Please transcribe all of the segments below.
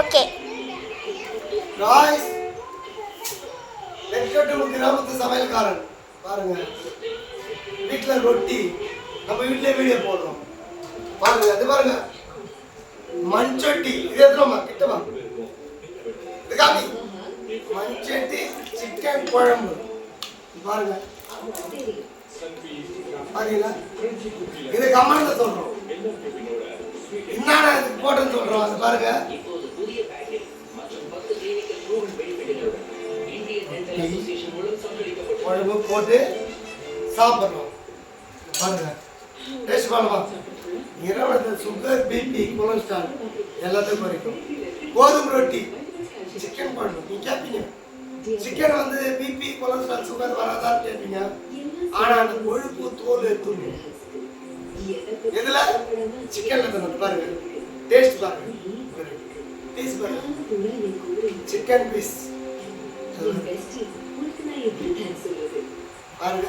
Okay Royce வெங்கட்டும் கிராமத்து சமையல்காரன் பாருங்க. வீட்டில் ரொட்டி. நம்ம வீட்டிலே வீடியோ போடுறோம். பாருங்க அது பாருங்க. மண்சட்டி. இது எத்தனை கிட்டமா? இது காமி மண்சட்டி சிக்கன் குழம்பு. பாருங்க. பாருங்களா இது கம்மன்ல சொல்றோம். என்னடா போட்டுன்னு சொல்றோம். அது பாருங்க. குழம்பு போட்டு சாப்பிட்றோம் பாருங்க. டேஸ்ட் பண்ணுவா இரவு சுகர் பிபி கொலஸ்ட்ரால் எல்லாத்தையும் குறைக்கும். கோதுமை ரொட்டி சிக்கன் குழம்பு நீ கேட்பீங்க சிக்கன் வந்து பிபி கொலஸ்ட்ரால் சுகர் வராதான்னு கேட்பீங்க ஆனா அந்த கொழுப்பு தோல் எடுத்துங்க எதுல? சிக்கன்ல பாருங்க. டேஸ்ட் பாருங்க டேஸ்ட் பாருங்க சிக்கன் பீஸ் பாருங்க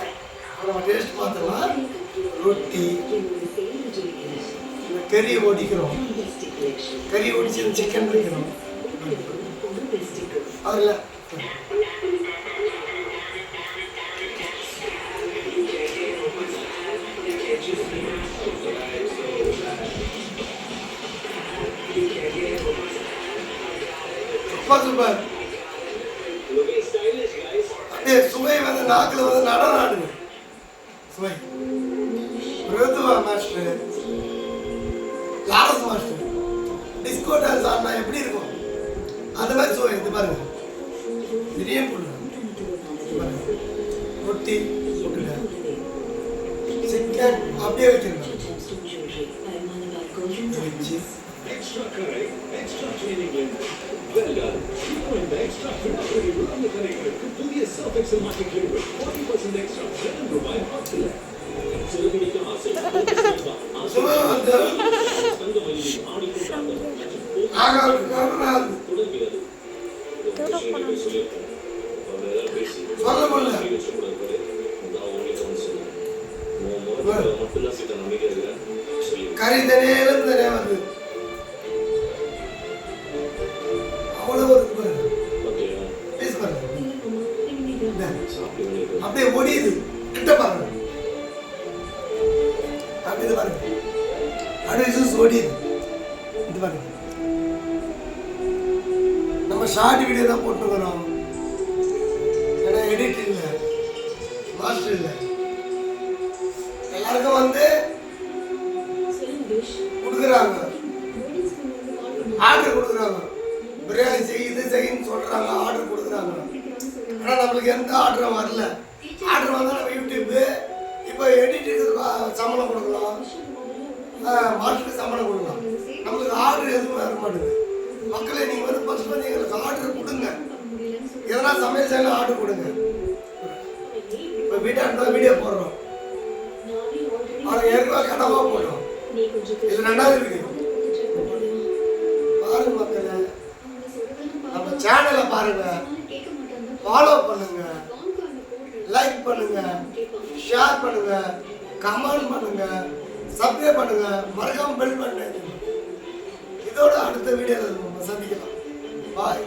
நம்ம டேஸ்ட் பார்த்தோம்னா ரொட்டி இந்த கறி ஒடிக்கிறோம் கறி ஓடிச்சு சிக்கன் வைக்கிறோம் அதில் சூப்பர் சூப்பர் அப்படியே சுவை வந்து நாக்கில் வந்து நடனம் ஆடுங்க சுவை. மிருதுவா மாஸ்டர். லாரஸ் மாஸ்டர். டிஸ்கோ டான்ஸ் ஆடினா எப்படி இருக்கும்? அந்த மாதிரி சுவை இது பாருங்க. பெரிய பொண்ணு ரொட்டி போட்டுட்டேன் சிக்கன் அப்படியே வச்சிருக்கேன் வச்சு Extra correct, extra training. blender. Well done. Now in the extra finale உருளை கரைகளுக்கு புதிய Surf Excel Magic Blend with 40% extra ஜெயம் ரூபாய் பத்துல. சிறுமிக்கு ஆசை சுவை வந்து தங்க வலியில் ஆடிக்கொண்டார்கள் மற்றும் போக்கு ஆகாது கருணாது தொடர்கிறது. இந்த விஷயங்களை சொல்லியிருக்கோம். அவங்க ஏதாவது பேசி சொல்ல முடியல கை வச்சக்கூடாது பாரு. நான் உன்கிட்ட வந்து சொன்னேன். உன் முகத்துல முடியுது கிட்ட பாருங்க. இது பாருங்க. அப்படியே ஜூஸ் இது பாருங்க. நம்ம ஷார்ட் வீடியோ தான் போட்டுக்கிறோம் ஏன்னா எடிட் இல்லை. மாஸ்டர் இல்லை. எல்லாருக்கும் வந்து கொடுக்குறாங்க. ஆர்டர் கொடுக்குறாங்க. பிரியாணி செய்யுது செய்யுன்னு சொல்றாங்க ஆர்டர் கொடுக்குறாங்க. ஆனால் நம்மளுக்கு எந்த ஆர்டரும் வரல. இப்போ எடிட்டுக்கு சம்பளம் கொடுக்கலாம். மாட்டுக்கு சம்பளம் கொடுக்கலாம். நம்மளுக்கு ஆர்டர் எதுவும் வர மாட்டேங்குது. மக்களே நீங்கள் வந்து ஃபர்ஸ்ட் வந்து எங்களுக்கு ஆர்டர் கொடுங்க. எதனா சமையல் செய்யலாம் ஆர்டர் கொடுங்க. இப்போ வீட்டாண்டு வீடியோ போடுறோம். அவங்க ஏற்கனவே கடவாக போட்டோம். இது ரெண்டாவது இருக்கு. பாருங்க மக்களே. நம்ம சேனலை பாருங்க. ஃபாலோ பண்ணுங்க. லைக் பண்ணுங்க ஷேர் பண்ணுங்க கமெண்ட் பண்ணுங்க சப்ஸ்கிரைப் பண்ணுங்க. மறக்காம பெல் பண்ணுங்க இதோட அடுத்த வீடியோவில் சந்திக்கலாம். பாய்